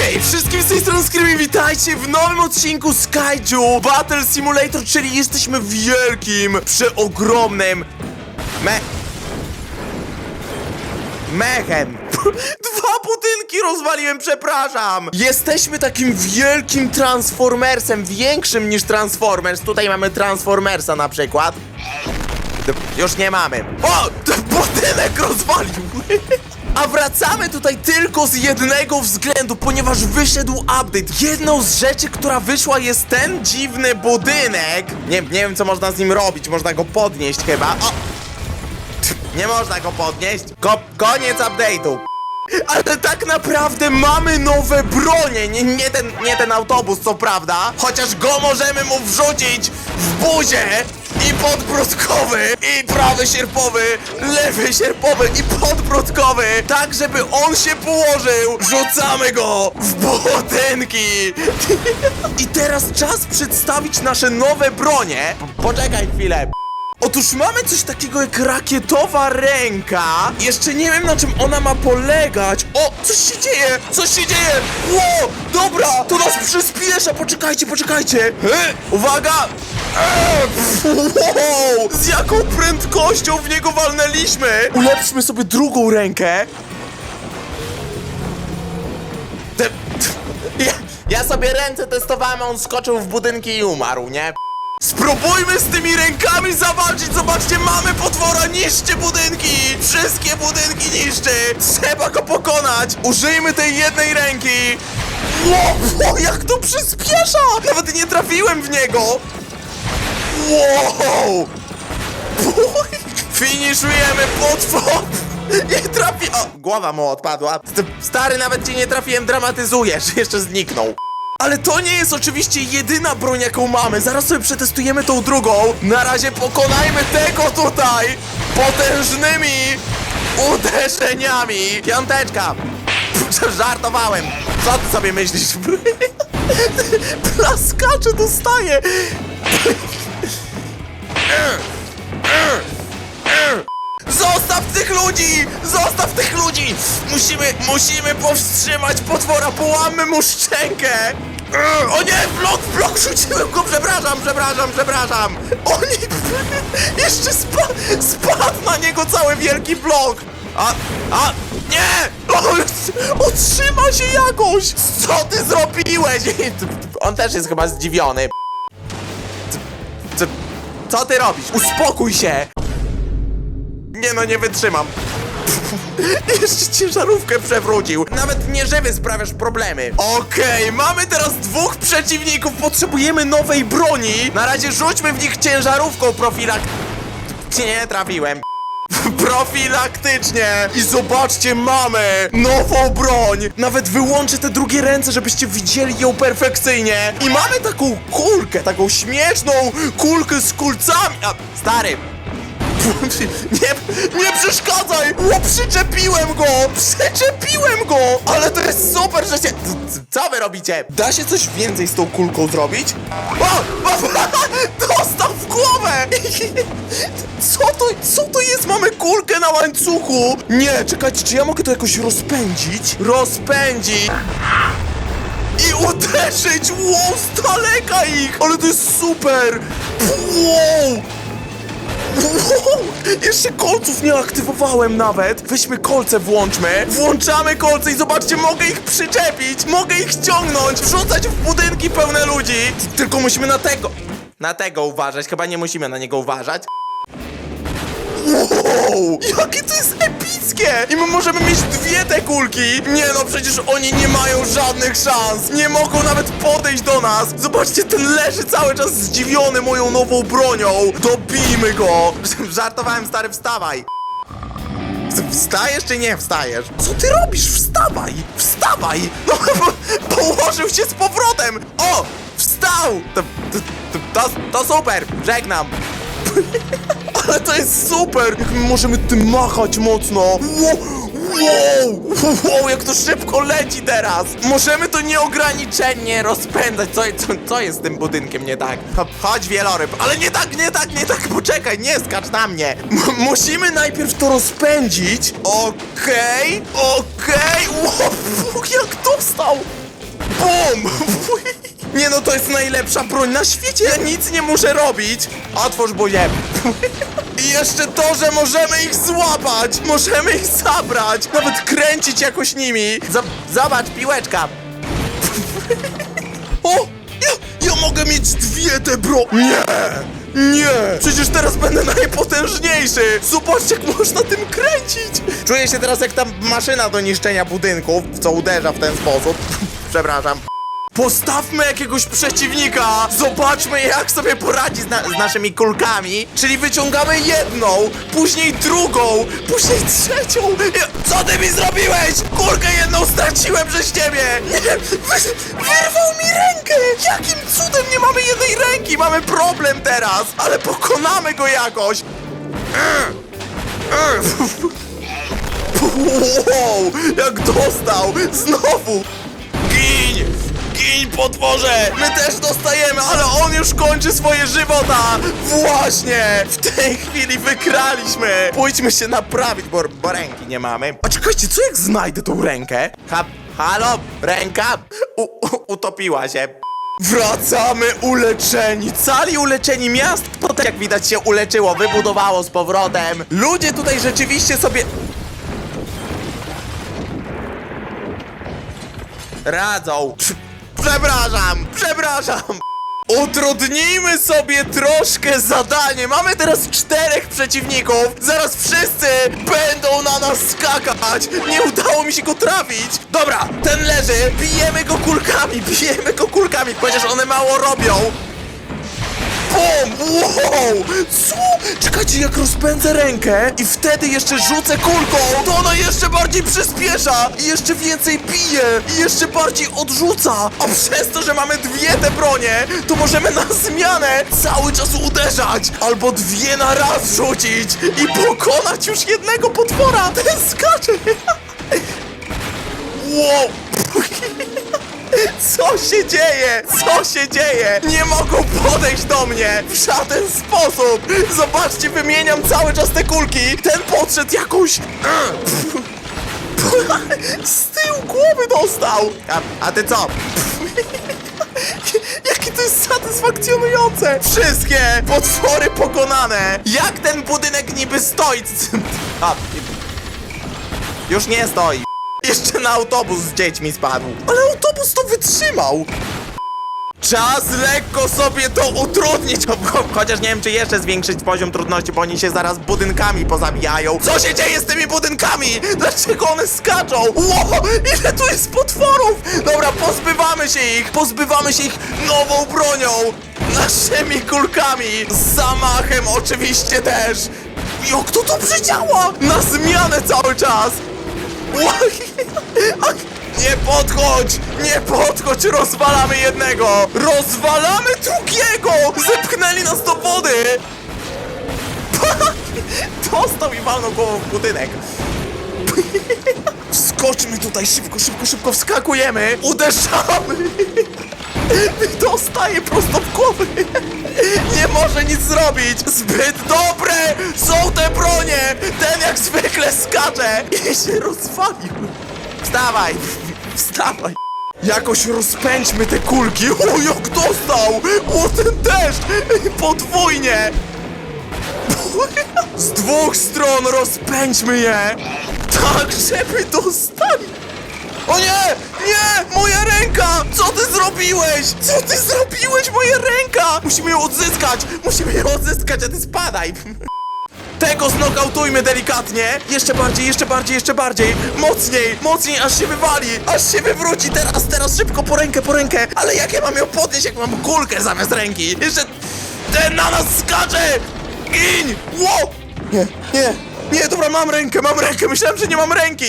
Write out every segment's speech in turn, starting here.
Hej, wszystkim z tej strony Screamy, witajcie w nowym odcinku Skyju Battle Simulator, czyli jesteśmy w wielkim, przeogromnym me... Mechem. Dwa budynki rozwaliłem, przepraszam. Jesteśmy takim wielkim Transformersem, większym niż Transformers. Tutaj mamy Transformersa na przykład. Już nie mamy. O! Ten budynek rozwalił! A wracamy tutaj tylko z jednego względu, ponieważ wyszedł update. Jedną z rzeczy, która wyszła jest ten dziwny budynek. Nie, nie wiem co można z nim robić, można go podnieść chyba. O! Nie można go podnieść. Ko koniec update'u. Ale tak naprawdę mamy nowe bronie, nie, nie, ten, nie ten autobus, co prawda. Chociaż go możemy mu wrzucić w buzię i podbródkowy, i prawy sierpowy, lewy sierpowy i podbródkowy, tak żeby on się położył. Rzucamy go w budynki. I teraz czas przedstawić nasze nowe bronie. Po- Poczekaj chwilę. Otóż mamy coś takiego jak rakietowa ręka. Jeszcze nie wiem na czym ona ma polegać. O, coś się dzieje! Coś się dzieje! Ło! Dobra, to nas przyspiesza! Poczekajcie, poczekajcie! E, uwaga! Wow! Z jaką prędkością w niego walnęliśmy! Ulepszmy sobie drugą rękę. Te, ja, ja sobie ręce testowałem, a on skoczył w budynki i umarł, nie? Spróbujmy z tymi rękami zawalczyć! Zobaczcie, mamy potwora! Niszczy budynki! Wszystkie budynki niszczy! Trzeba go pokonać! Użyjmy tej jednej ręki! Wow, jak to przyspiesza! Nawet nie trafiłem w niego! Wow! Finiszujemy potwór! Nie trafi... O, głowa mu odpadła. Stary, nawet cię nie trafiłem, dramatyzujesz. Jeszcze zniknął. Ale to nie jest oczywiście jedyna broń, jaką mamy. Zaraz sobie przetestujemy tą drugą. Na razie pokonajmy tego tutaj potężnymi uderzeniami. Piąteczka. Pff, Żartowałem. Co ty sobie myślisz? Plaskacze dostaje. Zostaw tych ludzi! Zostaw tych ludzi! Musimy, musimy powstrzymać potwora, połamy mu szczękę! O nie, blok, blok, rzuciłem go, przepraszam, przepraszam, przepraszam! Oni, jeszcze spa, spadł na niego cały wielki blok! A, a, nie! O, otrzyma się jakoś! Co ty zrobiłeś? On też jest chyba zdziwiony. Co, co ty robisz? Uspokój się! Nie no, nie wytrzymam. Jeszcze ciężarówkę przewrócił. Nawet nieżywy sprawiasz problemy. Okej, mamy teraz dwóch przeciwników. Potrzebujemy nowej broni. Na razie rzućmy w nich ciężarówką profilak... Nie trafiłem. Profilaktycznie! I zobaczcie, mamy nową broń! Nawet wyłączę te drugie ręce, żebyście widzieli ją perfekcyjnie! I mamy taką kulkę, taką śmieszną kulkę z kulcami! A, stary, nie, nie przeszkadzaj! O, przyczepiłem go! Przyczepiłem go! Ale to jest super, że się... Co wy robicie? Da się coś więcej z tą kulką zrobić? O! dostał w głowę! Co kulkę na łańcuchu! Nie, czekajcie, czy ja mogę to jakoś rozpędzić? Rozpędzić! I uderzyć! Wow, z daleka ich! Ale to jest super! Wow! Wow! Jeszcze kolców nie aktywowałem nawet! Weźmy kolce, włączmy! Włączamy kolce i zobaczcie, mogę ich przyczepić! Mogę ich ściągnąć! Wrzucać w budynki pełne ludzi! Tylko musimy na tego... Na tego uważać, chyba nie musimy na niego uważać. Wow! Jakie to jest epickie! I my możemy mieć dwie te kulki! Nie no, przecież oni nie mają żadnych szans! Nie mogą nawet podejść do nas! Zobaczcie, ten leży cały czas zdziwiony moją nową bronią! Dobijmy go! Żartowałem, stary, wstawaj! Wstajesz czy nie wstajesz? Co ty robisz? Wstawaj! Wstawaj! No, po, położył się z powrotem! O! Wstał! To, to, to, to, to super! Żegnam! Ale to jest super! Jak my możemy tym machać mocno! Wow! Wow! Wow, jak to szybko leci teraz! Możemy to nieograniczenie rozpędzać. Co, co, co jest z tym budynkiem nie tak? Cho- Chodź, wieloryb. Ale nie tak, nie tak, nie tak! Poczekaj, nie skacz na mnie! M musimy najpierw to rozpędzić. Okej, okej. Wow, jak dostał! BUM! Nie no, to jest najlepsza broń na świecie, ja nic nie muszę robić. Otwórz buzię. I jeszcze to, że możemy ich złapać, możemy ich zabrać, nawet kręcić jakoś nimi. Zob- Zobacz, piłeczka. O! Ja, ja mogę mieć dwie te bro... Nie! Nie! Przecież teraz będę najpotężniejszy! Zobaczcie, jak można tym kręcić! Czuję się teraz jak ta maszyna do niszczenia budynków, co uderza w ten sposób. Przepraszam. Postawmy jakiegoś przeciwnika! Zobaczmy, jak sobie poradzi z, na z naszymi kulkami. Czyli wyciągamy jedną, później drugą, później trzecią. Co ty mi zrobiłeś? Kulkę jedną straciłem przez ciebie! Nie! Wy, wyrwał mi rękę! Jakim cudem nie mamy jednej ręki? Mamy problem teraz, ale pokonamy go jakoś. Wow, jak dostał! Znowu! Gin! Potworze! My też dostajemy, ale on już kończy swoje żywota! Właśnie! W tej chwili wykraliśmy! Pójdźmy się naprawić, bo, bo ręki nie mamy. A czekajcie, co jak znajdę tą rękę? Ha, halo? Ręka? U, u, utopiła się. Wracamy uleczeni! Cali uleczeni miast, to tak jak widać się uleczyło, wybudowało z powrotem. Ludzie tutaj rzeczywiście sobie... Radzą. Prz- Przepraszam, przepraszam. Utrudnijmy sobie troszkę zadanie. Mamy teraz czterech przeciwników. Zaraz wszyscy będą na nas skakać. Nie udało mi się go trafić. Dobra, ten leży. Bijemy go kulkami, bijemy go kulkami, chociaż one mało robią. Bum! Wow! Co? Czekajcie, jak rozpędzę rękę i wtedy jeszcze rzucę kulką, to ona jeszcze bardziej przyspiesza i jeszcze więcej bije i jeszcze bardziej odrzuca. A przez to, że mamy dwie te bronie, to możemy na zmianę cały czas uderzać albo dwie na raz rzucić i pokonać już jednego potwora. Ten skacze. Wow! Co się dzieje? Co się dzieje? Nie mogą podejść do mnie w żaden sposób! Zobaczcie, wymieniam cały czas te kulki! Ten podszedł jakąś... Z tyłu głowy dostał! A, a ty co? Jakie to jest satysfakcjonujące! Wszystkie potwory pokonane! Jak ten budynek niby stoi? A, już nie stoi. Jeszcze na autobus z dziećmi spadł. Ale autobus to wytrzymał. Czas lekko sobie to utrudnić, cho- chociaż nie wiem, czy jeszcze zwiększyć poziom trudności, bo oni się zaraz budynkami pozabijają. Co się dzieje z tymi budynkami? Dlaczego one skaczą? Ło, ile tu jest potworów! Dobra, pozbywamy się ich, pozbywamy się ich nową bronią, naszymi kulkami, z zamachem oczywiście też. Jak to dobrze działa? Na zmianę cały czas. Nie podchodź! Nie podchodź! Rozwalamy jednego! Rozwalamy drugiego! Zepchnęli nas do wody! Dostał i walnął głową w budynek. Wskoczmy tutaj, szybko, szybko, szybko wskakujemy! Uderzamy! Dostaje prosto w głowę! Nie może nic zrobić! Zbyt dobre są te bronie! Ten jak zwykle skacze i się rozwalił! Wstawaj! Wstawaj! Jakoś rozpędźmy te kulki! O, jak dostał! O, ten też! Podwójnie! Z dwóch stron rozpędźmy je! Tak, żeby dostali! O nie! Nie! Moja ręka! Co ty zrobiłeś? Co ty zrobiłeś? Moja ręka! Musimy ją odzyskać! Musimy ją odzyskać, a ty spadaj! Tego znokautujmy delikatnie! Jeszcze bardziej, jeszcze bardziej, jeszcze bardziej! Mocniej, mocniej, aż się wywali! Aż się wywróci! Teraz, teraz, szybko po rękę, po rękę! Ale jak ja mam ją podnieść, jak mam kulkę zamiast ręki? Jeszcze ten na nas skacze! Gin! Ło! Nie, nie, nie, dobra, mam rękę, mam rękę, myślałem, że nie mam ręki!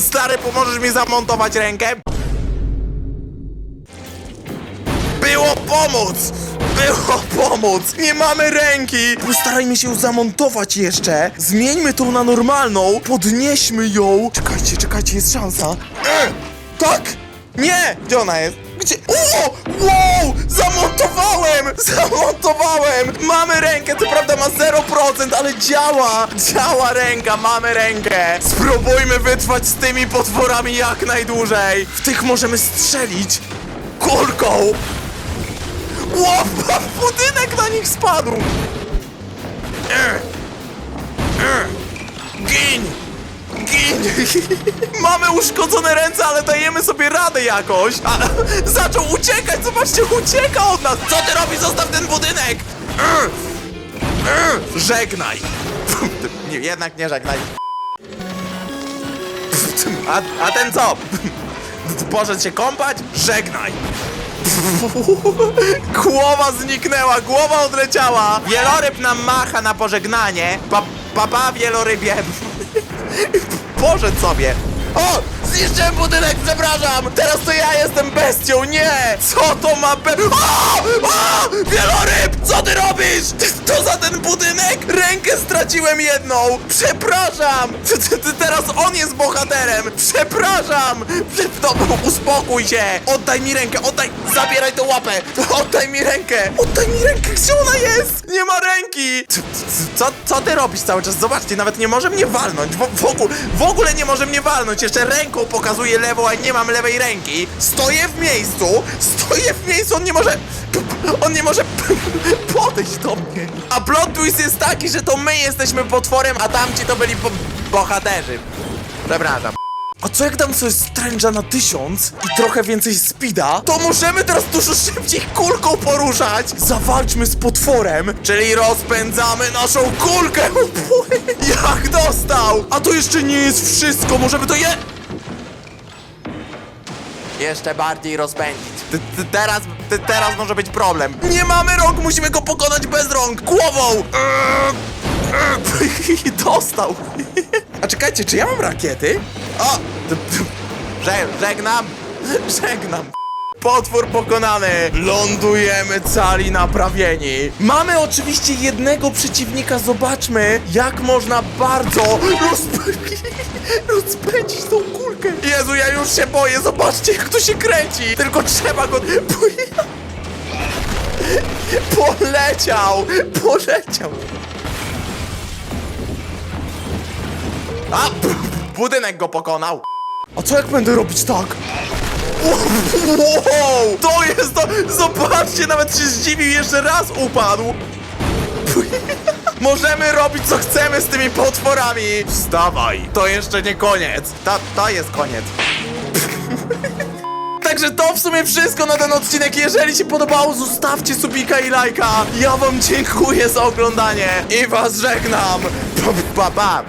Stary, pomożesz mi zamontować rękę? Było pomóc! Było pomóc! Nie mamy ręki! Postarajmy się ją zamontować jeszcze. Zmieńmy tą na normalną. Podnieśmy ją. Czekajcie, czekajcie, jest szansa. E, tak? Nie! Gdzie ona jest? Gdzie? O! Wow! Zamontowałem! Zamontowałem! Mamy rękę, co prawda ma 0%, ale działa! Działa ręka, mamy rękę! Spróbujmy wytrwać z tymi potworami jak najdłużej! W tych możemy strzelić! kulką! Łopa, budynek na nich spadł! Ech. Ech. Gin! Mamy uszkodzone ręce, ale dajemy sobie radę jakoś! A, zaczął uciekać, zobaczcie, ucieka od nas! Co ty robisz? Zostaw ten budynek! Żegnaj! Nie, jednak nie żegnaj. A, a ten co? Poszedł się kąpać? Żegnaj! Głowa zniknęła, głowa odleciała! Wieloryb nam macha na pożegnanie. Pa, papa wielorybie. Poszedł sobie. O! Zniszczyłem budynek, przepraszam! Teraz to ja jestem bestią, nie! Co to ma be... O! O! Wieloryb! Co ty robisz? To za ten budynek? Rękę straciłem jedną! Przepraszam! Ty, ty, ty, teraz on jest bohaterem! Przepraszam! Prze... No, uspokój się! Oddaj mi rękę, oddaj! Zabieraj tą łapę! Oddaj mi rękę! Oddaj mi rękę, gdzie ona jest? Nie ma ręki! Co, co ty robisz cały czas? Zobaczcie, nawet nie może mnie walnąć. W, w, ogóle, w ogóle nie może mnie walnąć. Jeszcze ręką pokazuje lewą, a nie mam lewej ręki. Stoję w miejscu! Stoję w miejscu, on nie może... On nie może podejść do mnie. A plot twist jest taki, że to my jesteśmy potworem, a tamci to byli bo bohaterzy. Przepraszam. A co jak dam sobie stręża na tysiąc i trochę więcej speeda, to możemy teraz dużo szybciej kulką poruszać! Zawalczmy z potworem, czyli rozpędzamy naszą kulkę! Jak dostał! A to jeszcze nie jest wszystko, możemy to je... Jeszcze bardziej rozpędzić. Ty, ty, teraz, ty, teraz może być problem. Nie mamy rąk, musimy go pokonać bez rąk! Głową! Dostał! A czekajcie, czy ja mam rakiety? O! żegnam! Żegnam! Potwór pokonany! Lądujemy cali naprawieni! Mamy oczywiście jednego przeciwnika, zobaczmy jak można bardzo rozpędzić, tą Jezu, ja już się boję, zobaczcie jak to się kręci! Tylko trzeba go... Poleciał! Poleciał! A! Budynek go pokonał! A co jak będę robić tak? Wow! To jest to! Zobaczcie, nawet się zdziwił, jeszcze raz upadł! Możemy robić co chcemy z tymi potworami! Wstawaj! To jeszcze nie koniec! To, to jest koniec! Także to w sumie wszystko na ten odcinek. Jeżeli się podobało, zostawcie subika i lajka. Ja wam dziękuję za oglądanie i was żegnam. Pa, pa, pa.